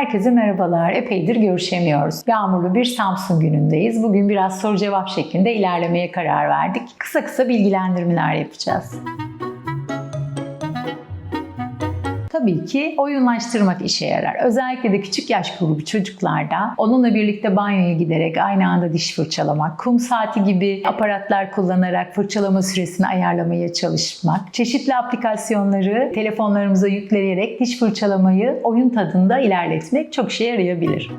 Herkese merhabalar. Epeydir görüşemiyoruz. Yağmurlu bir Samsun günündeyiz. Bugün biraz soru cevap şeklinde ilerlemeye karar verdik. Kısa kısa bilgilendirmeler yapacağız. Tabii ki oyunlaştırmak işe yarar. Özellikle de küçük yaş grubu çocuklarda onunla birlikte banyoya giderek aynı anda diş fırçalamak, kum saati gibi aparatlar kullanarak fırçalama süresini ayarlamaya çalışmak, çeşitli aplikasyonları telefonlarımıza yükleyerek diş fırçalamayı oyun tadında ilerletmek çok işe yarayabilir.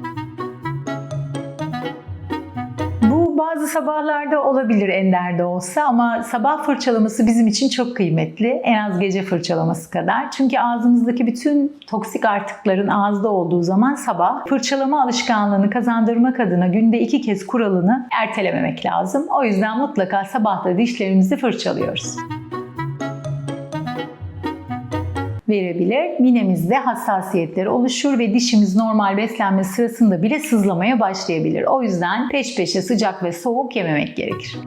Bazı sabahlarda olabilir ender de olsa ama sabah fırçalaması bizim için çok kıymetli. En az gece fırçalaması kadar. Çünkü ağzımızdaki bütün toksik artıkların ağızda olduğu zaman sabah fırçalama alışkanlığını kazandırmak adına günde iki kez kuralını ertelememek lazım. O yüzden mutlaka sabahta dişlerimizi fırçalıyoruz verebilir. Minemizde hassasiyetler oluşur ve dişimiz normal beslenme sırasında bile sızlamaya başlayabilir. O yüzden peş peşe sıcak ve soğuk yememek gerekir.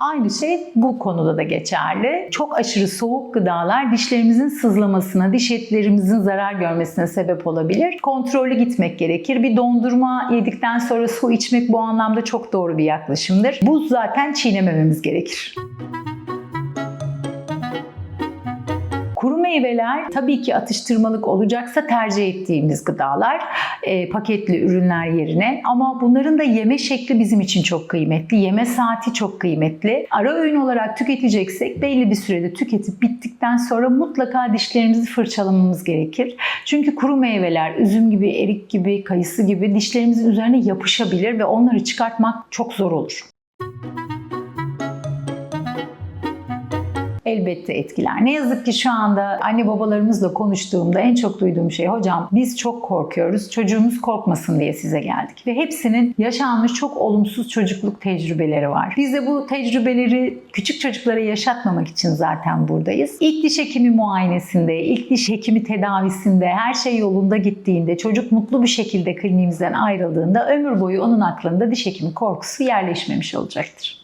Aynı şey bu konuda da geçerli. Çok aşırı soğuk gıdalar dişlerimizin sızlamasına, diş etlerimizin zarar görmesine sebep olabilir. Kontrollü gitmek gerekir. Bir dondurma yedikten sonra su içmek bu anlamda çok doğru bir yaklaşımdır. Buz zaten çiğnemememiz gerekir. Meyveler tabii ki atıştırmalık olacaksa tercih ettiğimiz gıdalar e, paketli ürünler yerine ama bunların da yeme şekli bizim için çok kıymetli. Yeme saati çok kıymetli. Ara öğün olarak tüketeceksek belli bir sürede tüketip bittikten sonra mutlaka dişlerimizi fırçalamamız gerekir. Çünkü kuru meyveler üzüm gibi, erik gibi, kayısı gibi dişlerimizin üzerine yapışabilir ve onları çıkartmak çok zor olur. Elbette etkiler. Ne yazık ki şu anda anne babalarımızla konuştuğumda en çok duyduğum şey hocam biz çok korkuyoruz. Çocuğumuz korkmasın diye size geldik. Ve hepsinin yaşanmış çok olumsuz çocukluk tecrübeleri var. Biz de bu tecrübeleri küçük çocuklara yaşatmamak için zaten buradayız. İlk diş hekimi muayenesinde, ilk diş hekimi tedavisinde her şey yolunda gittiğinde, çocuk mutlu bir şekilde kliniğimizden ayrıldığında ömür boyu onun aklında diş hekimi korkusu yerleşmemiş olacaktır.